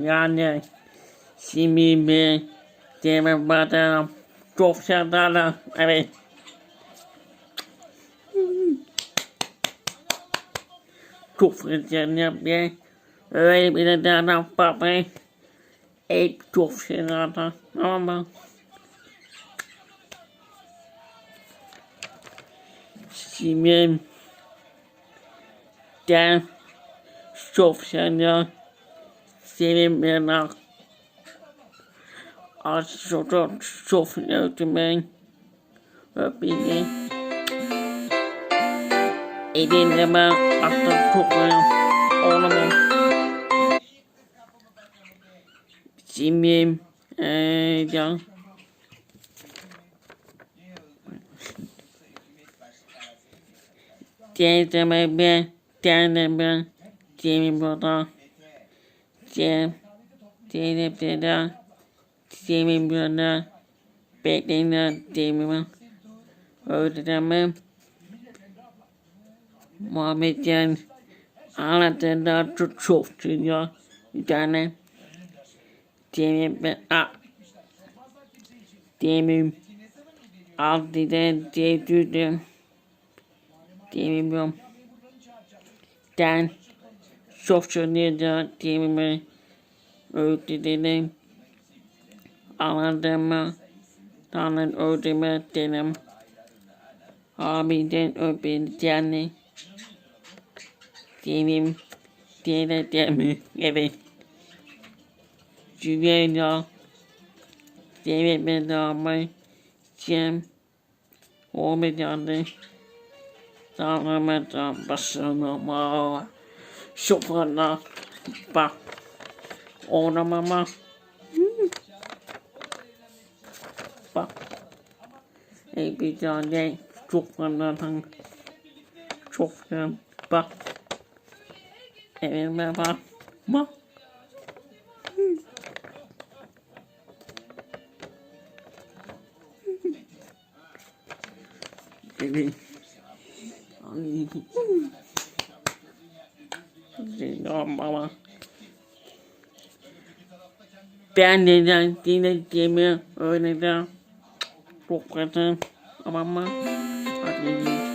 Yani simimi, demir badem, çok sevdalı. Evet. Çok güzel bir öyle bir de adam babayı hep çok sevdalı. Tamam mı? Simim, den çok sevdalı. Senin merak. Az çok çok sevdim Öpeyim. Elinle ben artık çok oğlumu. Simim. Eee can. Teyzeme ben, teyzeme ben, Cemil burada. Cem, Zeynep burada. Cemil burada. Bekleyin Cemil'i. Öğretemem. Muhammed Can anlattığında çok çok seviyor. Bir tane. Cemil ben, a. Cemil. Altıda Cemil'de. Cemil Dan social media team'e öğretilerim. Aradığımı tanrı öğretime derim. Abiden öğreteceğini derim. Diyeceğimi evet. Güveniyor. Demek ben de almayı Cem olmayanı tanımadan başlamamalı. Şoförler. Bak. Oynamama. Bak. Ey bir tane tank. Çok fazla. Bak. Evime bak. Bak. Evet. Ay. ama ben de yine gemi oynayacağım. Çok kötü. Ama ama. Hadi.